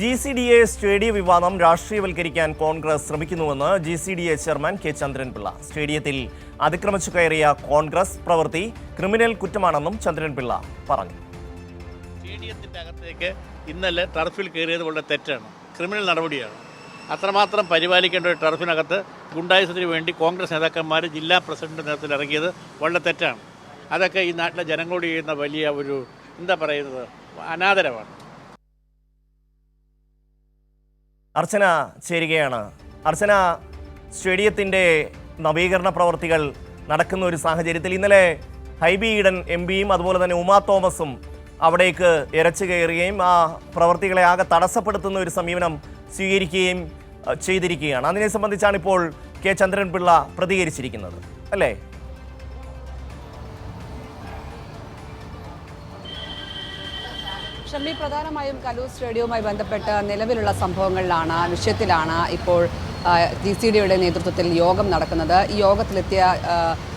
G C D A സ്റ്റേഡിയ വിവാദം രാഷ്ട്രീയവൽക്കരിക്കാൻ Congress ശ്രമിക്കുന്നുവെന്ന് G C D A chairman K Chandran Pillai. സ്റ്റേഡിയത്തിൽ അതിക്രമിച്ചു കയറിയ കോൺഗ്രസ് പ്രവൃത്തി ക്രിമിനൽ കുറ്റമാണെന്നും ചന്ദ്രൻപിള്ള പറഞ്ഞു. സ്റ്റേഡിയത്തിന്റെ അകത്തേക്ക് ഇന്നലെ ടർഫിൽ കയറിയത് വളരെ തെറ്റാണ്. ക്രിമിനൽ നടപടിയാണ്. അത്രമാത്രം പരിപാലിക്കേണ്ട ഒരു ടർഫിനകത്ത് ഗുണ്ടായുസത്തിന് വേണ്ടി കോൺഗ്രസ് നേതാക്കന്മാർ ജില്ലാ പ്രസിഡന്റ് നേതൃത്വത്തിൽ ഇറങ്ങിയത് വളരെ തെറ്റാണ്. അതൊക്കെ ഈ നാട്ടിലെ ജനങ്ങളോട് ചെയ്യുന്ന വലിയ ഒരു എന്താ പറയുന്നത് അനാദരവാണ്. അർച്ചന ചേരുകയാണ്. അർച്ചന സ്റ്റേഡിയത്തിന്റെ നവീകരണ പ്രവർത്തികൾ നടക്കുന്ന ഒരു സാഹചര്യത്തിൽ ഇന്നലെ ഹൈബി ഈഡൻ എം പിയും അതുപോലെ തന്നെ ഉമാ തോമസും അവിടേക്ക് ഇരച്ചു കയറുകയും ആ പ്രവർത്തികളെ ആകെ തടസ്സപ്പെടുത്തുന്ന ഒരു സമീപനം സ്വീകരിക്കുകയും ചെയ്തിരിക്കുകയാണ്. അതിനെ സംബന്ധിച്ചാണ് ഇപ്പോൾ കെ ചന്ദ്രൻപിള്ള പ്രതികരിച്ചിരിക്കുന്നത്. അല്ലേ? ഷമ്മി പ്രധാനമായും കലൂർ സ്റ്റേഡിയവുമായി ബന്ധപ്പെട്ട് നിലവിലുള്ള സംഭവങ്ങളിലാണ് വിഷയത്തിലാണ് ഇപ്പോൾ ജി സി ഡിയുടെ നേതൃത്വത്തിൽ യോഗം നടക്കുന്നത്. ഈ യോഗത്തിലെത്തിയ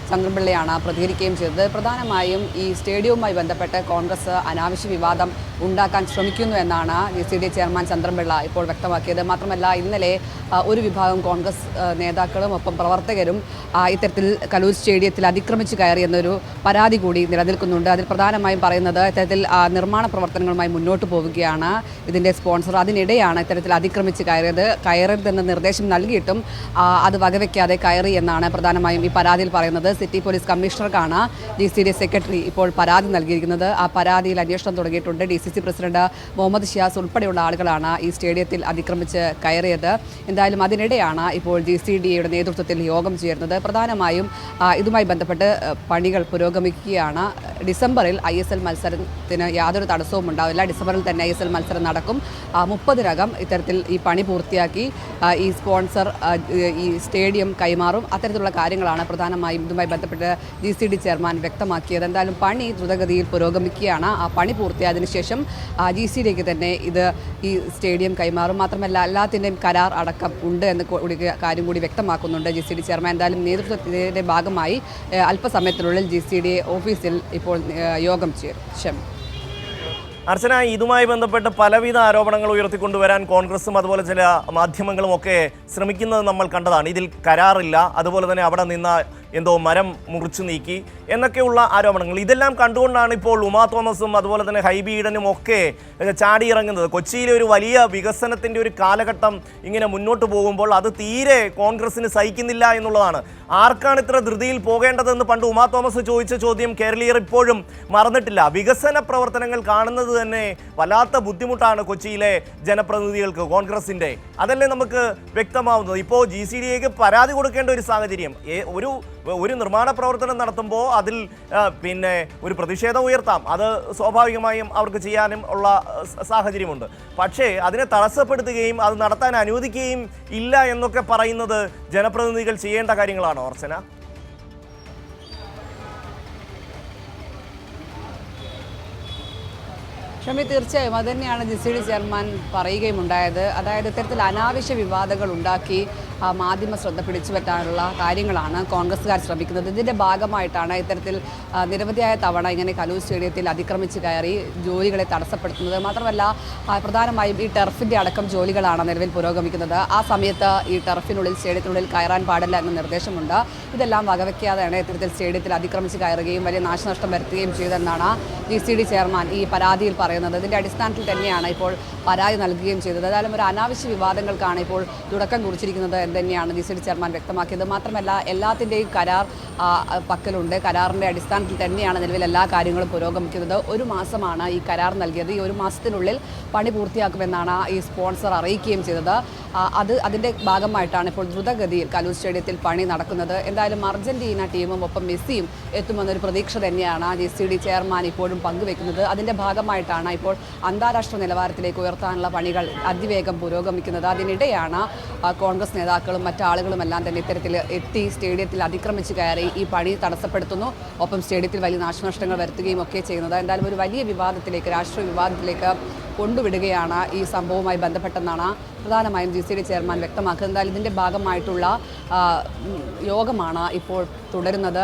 ആ, ചന്ദ്രൻപിള്ളയാണ് പ്രതികരിക്കുകയും ചെയ്തത്. പ്രധാനമായും ഈ സ്റ്റേഡിയവുമായി ബന്ധപ്പെട്ട് കോൺഗ്രസ് അനാവശ്യ വിവാദം ഉണ്ടാക്കാൻ ശ്രമിക്കുന്നു എന്നാണ് സി ഡി ചെയർമാൻ ചന്ദ്രൻപിള്ള ഇപ്പോൾ വ്യക്തമാക്കിയത്. മാത്രമല്ല ഇന്നലെ ഒരു വിഭാഗം കോൺഗ്രസ് നേതാക്കളും ഒപ്പം പ്രവർത്തകരും ഇത്തരത്തിൽ കലൂർ സ്റ്റേഡിയത്തിൽ അതിക്രമിച്ച് കയറിയെന്നൊരു പരാതി കൂടി നിലനിൽക്കുന്നുണ്ട്. അതിൽ പ്രധാനമായും പറയുന്നത് ഇത്തരത്തിൽ നിർമ്മാണ പ്രവർത്തനങ്ങളുമായി മുന്നോട്ട് പോവുകയാണ് ഇതിന്റെ സ്പോൺസർ. അതിനിടെയാണ് ഇത്തരത്തിൽ അതിക്രമിച്ച് കയറിയത്. കയറരുതെന്ന് നിർദ്ദേശം നൽകിയിട്ടും അത് വകവെക്കാതെ കയറി എന്നാണ് പ്രധാനമായും ഈ പരാതിയിൽ പറയുന്നത്. സിറ്റി പോലീസ് കമ്മീഷണർക്കാണ് ഡി സി ഡി സെക്രട്ടറി ഇപ്പോൾ പരാതി നൽകിയിരിക്കുന്നത്. ആ പരാതിയിൽ അന്വേഷണം തുടങ്ങിയിട്ടുണ്ട്. D C C president Muhammad Shiyas ഉൾപ്പെടെയുള്ള ആളുകളാണ് ഈ സ്റ്റേഡിയത്തിൽ അതിക്രമിച്ച് കയറിയത്. എന്തായാലും അതിനിടെയാണ് ഇപ്പോൾ ജി സി ഡി എയുടെ നേതൃത്വത്തിൽ യോഗം ചേരുന്നത്. പ്രധാനമായും ഇതുമായി ബന്ധപ്പെട്ട് പണികൾ പുരോഗമിക്കുകയാണ്. ഡിസംബറിൽ ഐ എസ് എൽ മത്സരത്തിന് യാതൊരു തടസ്സവും ഉണ്ടാവില്ല. ഡിസംബറിൽ തന്നെ ഐ എസ് എൽ മത്സരം നടക്കും. മുപ്പതിനകം ഇത്തരത്തിൽ ഈ പണി പൂർത്തിയാക്കി ഈ സ്പോൺസർ ഈ സ്റ്റേഡിയം കൈമാറും. അത്തരത്തിലുള്ള കാര്യങ്ങളാണ് പ്രധാനമായും ഇതുമായി ബന്ധപ്പെട്ട് ജി സി ഡി ചെയർമാൻ വ്യക്തമാക്കിയത്. എന്തായാലും പണി ദ്രുതഗതിയിൽ പുരോഗമിക്കുകയാണ്. ആ പണി പൂർത്തിയായതിനു ശേഷം ജി സി ഡിക്ക് തന്നെ ഇത് ഈ സ്റ്റേഡിയം കൈമാറും. മാത്രമല്ല എല്ലാത്തിന്റെയും കരാർ അടക്കം ഉണ്ട് എന്ന് കൂടി കാര്യം കൂടി വ്യക്തമാക്കുന്നുണ്ട് ജി സി ഡി ചെയർമാൻ. എന്തായാലും നേതൃത്വത്തിന്റെ ഭാഗമായി അല്പസമയത്തിനുള്ളിൽ ജി സി ഡി ഓഫീസിൽ ഇപ്പോൾ യോഗം ചേരും. ക്ഷമ. അർച്ചന ഇതുമായി ബന്ധപ്പെട്ട് പലവിധ ആരോപണങ്ങൾ ഉയർത്തിക്കൊണ്ടുവരാൻ കോൺഗ്രസും അതുപോലെ ചില മാധ്യമങ്ങളും ഒക്കെ ശ്രമിക്കുന്നത് നമ്മൾ കണ്ടതാണ്. ഇതിൽ കരാറില്ല. അതുപോലെ തന്നെ അവിടെ നിന്ന എന്തോ മരം മുറിച്ചു നീക്കി എന്നൊക്കെയുള്ള ആരോപണങ്ങൾ. ഇതെല്ലാം കണ്ടുകൊണ്ടാണ് ഇപ്പോൾ ഉമാ തോമസും അതുപോലെ തന്നെ ഹൈബി ഈഡനും ഒക്കെ ചാടിയിറങ്ങുന്നത്. കൊച്ചിയിലെ ഒരു വലിയ വികസനത്തിന്റെ ഒരു കാലഘട്ടം ഇങ്ങനെ മുന്നോട്ട് പോകുമ്പോൾ അത് തീരെ കോൺഗ്രസിന് സഹിക്കുന്നില്ല എന്നുള്ളതാണ്. ആർക്കാണ് ഇത്ര ധൃതിയിൽ പോകേണ്ടതെന്ന് പണ്ട് ഉമാ തോമസ് ചോദിച്ച ചോദ്യം കേരളീയർ ഇപ്പോഴും മറന്നിട്ടില്ല. വികസന പ്രവർത്തനങ്ങൾ കാണുന്നത് തന്നെ വല്ലാത്ത ബുദ്ധിമുട്ടാണ് കൊച്ചിയിലെ ജനപ്രതിനിധികൾക്ക് കോൺഗ്രസിന്റെ അതല്ലേ നമുക്ക് വ്യക്തമാവുന്നത്? ഇപ്പോൾ ജി സി ഡി എക്ക് പരാതി കൊടുക്കേണ്ട ഒരു സാഹചര്യം. ഒരു ഒരു നിർമ്മാണ പ്രവർത്തനം നടത്തുമ്പോൾ അതിൽ പിന്നെ ഒരു പ്രതിഷേധം ഉയർത്താം. അത് സ്വാഭാവികമായും അവർക്ക് ചെയ്യാനും ഉള്ള സാഹചര്യമുണ്ട്. പക്ഷേ അതിനെ തടസ്സപ്പെടുത്തുകയും അത് നടത്താൻ അനുവദിക്കുകയും ഇല്ല എന്നൊക്കെ പറയുന്നത് ജനപ്രതിനിധികൾ ചെയ്യേണ്ട കാര്യങ്ങളാണോ അർച്ചന? ഷമി തീർച്ചയായും. അത് തന്നെയാണ് ജി ചെയർമാൻ പറയുകയും ഉണ്ടായത്. അതായത് ഇത്തരത്തിൽ അനാവശ്യ വിവാദങ്ങൾ ഉണ്ടാക്കി മാധ്യമ ശ്രദ്ധ പിടിച്ചു പറ്റാനുള്ള കാര്യങ്ങളാണ് കോൺഗ്രസ്സുകാർ ശ്രമിക്കുന്നത്. ഇതിന്റെ ഭാഗമായിട്ടാണ് ഇത്തരത്തിൽ നിരവധിയായ തവണ ഇങ്ങനെ കലൂർ സ്റ്റേഡിയത്തിൽ അതിക്രമിച്ച് കയറി ജോലികളെ തടസ്സപ്പെടുത്തുന്നത്. മാത്രമല്ല പ്രധാനമായും ഈ ടെർഫിന്റെ അടക്കം ജോലികളാണ് നിലവിൽ പുരോഗമിക്കുന്നത്. ആ സമയത്ത് ഈ ടെർഫിനുള്ളിൽ സ്റ്റേഡിയത്തിനുള്ളിൽ കയറാൻ പാടില്ല എന്ന നിർദ്ദേശമുണ്ട്. ഇതെല്ലാം വകവയ്ക്കാതെയാണ് ഇത്തരത്തിൽ സ്റ്റേഡിയത്തിൽ അതിക്രമിച്ച് കയറുകയും വലിയ നാശനഷ്ടം വരുത്തുകയും ചെയ്തെന്നാണ് ജി സി ഡി ചെയർമാൻ ഈ പരാതിയിൽ പറയുന്നത്. ഇതിന്റെ അടിസ്ഥാനത്തിൽ തന്നെയാണ് ഇപ്പോൾ പരാതി നൽകുകയും ചെയ്തത്. ഏതായാലും ഒരു അനാവശ്യ വിവാദങ്ങൾക്കാണ് ഇപ്പോൾ തുടക്കം കുറിച്ചിരിക്കുന്നത് തന്നെയാണ് ജി സി ഡി ചെയർമാൻ വ്യക്തമാക്കിയത്. മാത്രമല്ല എല്ലാത്തിന്റെയും കരാർ പക്കലുണ്ട്. കരാറിന്റെ അടിസ്ഥാനത്തിൽ തന്നെയാണ് നിലവിൽ എല്ലാ കാര്യങ്ങളും പുരോഗമിക്കുന്നത്. ഒരു മാസമാണ് ഈ കരാർ നൽകിയത്. ഈ ഒരു മാസത്തിനുള്ളിൽ പണി പൂർത്തിയാക്കുമെന്നാണ് ഈ സ്പോൺസർ അറിയിക്കുകയും ചെയ്തത്. അത് അതിന്റെ ഭാഗമായിട്ടാണ് ഇപ്പോൾ ദ്രുതഗതിയിൽ കലൂർ സ്റ്റേഡിയത്തിൽ പണി നടക്കുന്നത്. എന്തായാലും അർജന്റീന ടീമും ഒപ്പം മെസ്സിയും എത്തുമെന്നൊരു പ്രതീക്ഷ തന്നെയാണ് ജി സി ഡി ചെയർമാൻ ഇപ്പോഴും പങ്കുവെക്കുന്നത്. അതിന്റെ ഭാഗമായിട്ടാണ് ഇപ്പോൾ അന്താരാഷ്ട്ര നിലവാരത്തിലേക്ക് ഉയർത്താനുള്ള പണികൾ അതിവേഗം പുരോഗമിക്കുന്നത്. അതിനിടെയാണ് കോൺഗ്രസ് കോൺഗ്രസ് നേതാക്കളും മറ്റാളുകളും എല്ലാം തന്നെ ഇത്തരത്തിൽ എത്തി സ്റ്റേഡിയത്തിൽ അതിക്രമിച്ച് കയറി ഈ പണി തടസ്സപ്പെടുത്തുന്നു. ഒപ്പം സ്റ്റേഡിയത്തിൽ വലിയ നാശനഷ്ടങ്ങൾ വരുത്തുകയും ഒക്കെ ചെയ്യുന്നത്. എന്തായാലും ഒരു വലിയ വിവാദത്തിലേക്ക് രാഷ്ട്രീയ വിവാദത്തിലേക്ക് കൊണ്ടുവിടുകയാണ് ഈ സംഭവവുമായി ബന്ധപ്പെട്ടെന്നാണ് പ്രധാനമായും ജി സി ഡി ചെയർമാൻ വ്യക്തമാക്കുന്നത്. എന്തായാലും ഇതിന്റെ ഭാഗമായിട്ടുള്ള യോഗമാണ് ഇപ്പോൾ തുടരുന്നത്.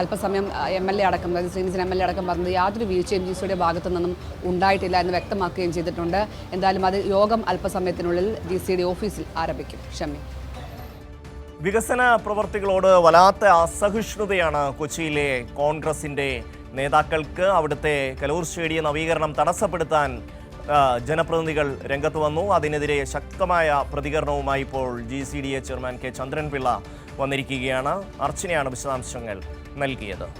അല്പസമയം എം എൽ എ അടക്കം അതായത് എം എൽ എ അടക്കം പറഞ്ഞത് യാതൊരു വീഴ്ചയും ജി സിയുടെ ഭാഗത്തു നിന്നും ഉണ്ടായിട്ടില്ല എന്ന് വ്യക്തമാക്കുകയും ചെയ്തിട്ടുണ്ട്. എന്തായാലും അത് യോഗം അല്പസമയത്തിനുള്ളിൽ ജി സി ഡി ഓഫീസിൽ ആരംഭിക്കും. ഷമി വികസന പ്രവർത്തികളോട് വല്ലാത്ത അസഹിഷ്ണുതയാണ് കൊച്ചിയിലെ കോൺഗ്രസിന്റെ നേതാക്കൾക്ക് അവിടുത്തെ കലൂർ സ്റ്റേഡിയം നവീകരണം തടസ്സപ്പെടുത്താൻ ജനപ്രതിനിധികൾ രംഗത്ത് വന്നു. അതിനെതിരെ ശക്തമായ പ്രതികരണവുമായി ഇപ്പോൾ G C D A chairman K Chandran Pillai വന്നിരിക്കുകയാണ്. അർച്ചനയാണ് വിശദാംശങ്ങൾ നൽകിയത്.